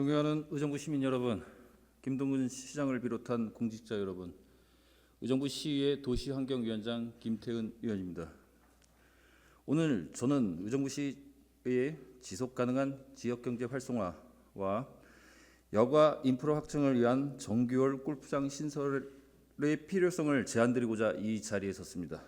존경하는 의정부 시민 여러분, 김동근 시장을 비롯한 공직자 여러분, 의정부 시의회 도시환경위원장 김태은 의원입니다. 오늘 저는 의정부 시의 지속 가능한 지역 경제 활성화와 여가 인프라 확충을 위한 정규월 골프장 신설의 필요성을 제안드리고자 이 자리에 섰습니다.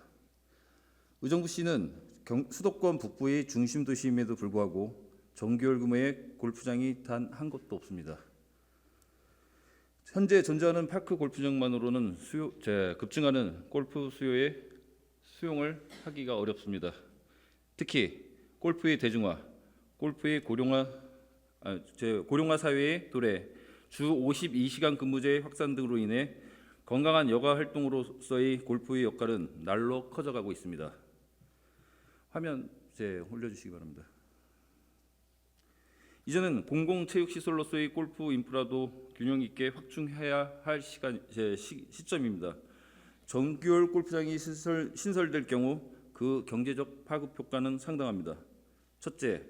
의정부 시는 경- 수도권 북부의 중심 도시임에도 불구하고 정규월 규모의 골프장이 단 한 곳도 없습니다. 현재 존재하는 파크 골프장만으로는 수요, 제, 급증하는 골프 수요에 수용을 하기가 어렵습니다. 특히 골프의 대중화, 골프의 고령화, 아, 제, 고령화 사회의 도래, 주 52시간 근무제 확산 등으로 인해 건강한 여가 활동으로서의 골프의 역할은 날로 커져가고 있습니다. 화면 제 올려주시기 바랍니다. 이제는 공공체육시설로서의 골프 인프라도 균형 있게 확충해야 할 시간 제 시, 시점입니다. 정규월 골프장이 신설, 신설될 경우 그 경제적 파급 효과는 상당합니다. 첫째,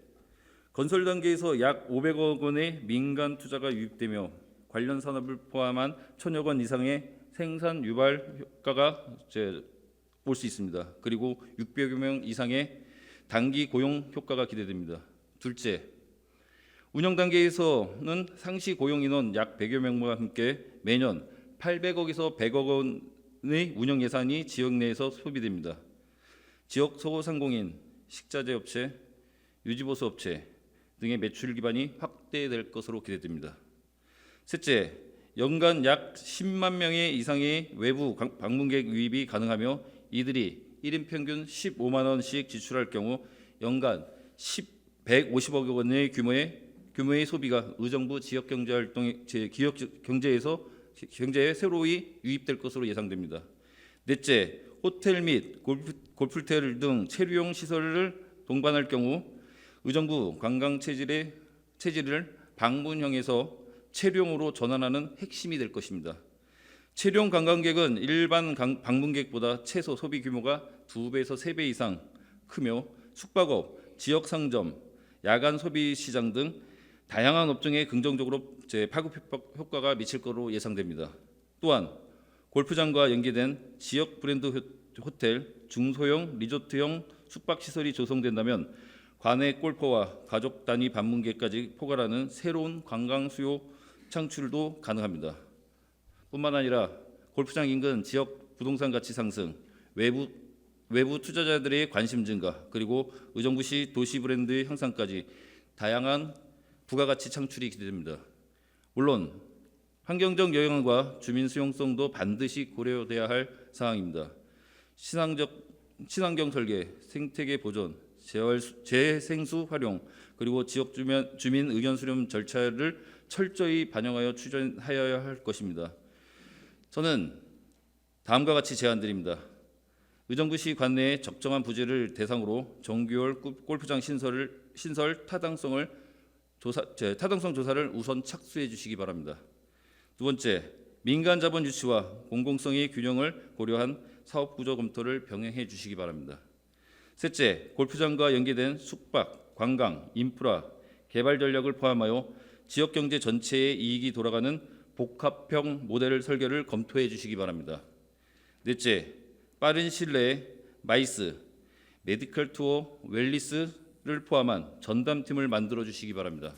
건설 단계에서 약 500억 원의 민간 투자가 유입되며 관련 산업을 포함한 천억 원 이상의 생산 유발 효과가 올 수 있습니다. 그리고 600여 명 이상의 단기 고용 효과가 기대됩니다. 둘째, 운영 단계에서는 상시 고용 인원 약 100여 명과 함께 매년 800억에서 100억 원의 운영 예산이 지역 내에서 소비됩니다. 지역 소상공인, 식자재 업체, 유지보수 업체 등의 매출 기반이 확대될 것으로 기대됩니다. 셋째, 연간 약 10만 명의 이상의 외부 강- 방문객 유입이 가능하며 이들이 1인 평균 15만 원씩 지출할 경우 연간 10, 150억 원의 규모의 규모의 소비가 의정부 지역 경제 활동의 제 기업 경제에서 경제에 새로이 유입될 것으로 예상됩니다. 넷째, 호텔 및 골프, 골프텔 등 체류용 시설을 동반할 경우 의정부 관광 체질의 체질을 방문형에서 체류용으로 전환하는 핵심이 될 것입니다. 체류용 관광객은 일반 강- 방문객보다 최소 소비 규모가 두 배에서 세배 이상 크며 숙박업, 지역 상점, 야간 소비 시장 등 다양한 업종에 긍정적으로 제 파급 효과- 효과가 미칠 것으로 예상됩니다. 또한 골프장과 연계된 지역 브랜드 호- 호텔, 중소형 리조트형 숙박 시설이 조성된다면 관내 골퍼와 가족 단위 방문객까지 포괄하는 새로운 관광 수요 창출도 가능합니다. 뿐만 아니라 골프장 인근 지역 부동산 가치 상승, 외부 외부 투자자들의 관심 증가, 그리고 의정부시 도시 브랜드의 향상까지 다양한 부가가치 창출이 기대됩니다. 물론 환경적 영향과 주민 수용성도 반드시 고려돼야 할 사항입니다. 친환적 친환경 설계, 생태계 보존, 재활, 재생수 활용, 그리고 지역 주민, 주민 의견 수렴 절차를 철저히 반영하여 추진하여야 할 것입니다. 저는 다음과 같이 제안드립니다. 의정부시 관내의 적정한 부지를 대상으로 정규월 골- 골프장 신설을 신설 타당성을 조사 제, 타당성 조사를 우선 착수해 주시기 바랍니다. 두 번째, 민간 자본 유치와 공공성의 균형을 고려한 사업 구조 검토를 병행해 주시기 바랍니다. 셋째, 골프장과 연계된 숙박, 관광, 인프라, 개발 전략을 포함하여 지역 경제 전체에 이익이 돌아가는 복합형 모델을 설계를 검토해 주시기 바랍니다. 넷째, 빠른 내에 마이스, 메디컬 투어, 웰리스 를 포함한 전담팀을 만들어 주시기 바랍니다.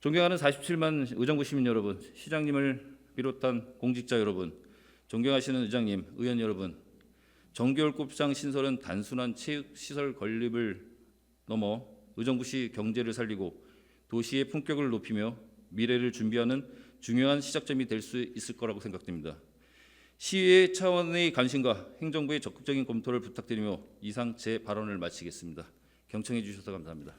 존경하는 47만 의정부 시민 여러분, 시장님을 비롯한 공직자 여러분, 존경하시는 의장님, 의원 여러분, 정겨울 골프장 신설은 단순한 체육 시설 건립을 넘어 의정부시 경제를 살리고 도시의 품격을 높이며 미래를 준비하는 중요한 시작점이 될 수 있을 거라고 생각됩니다. 시의 차원의 관심과 행정부의 적극적인 검토를 부탁드리며 이상 제 발언을 마치겠습니다. 경청해 주셔서 감사합니다.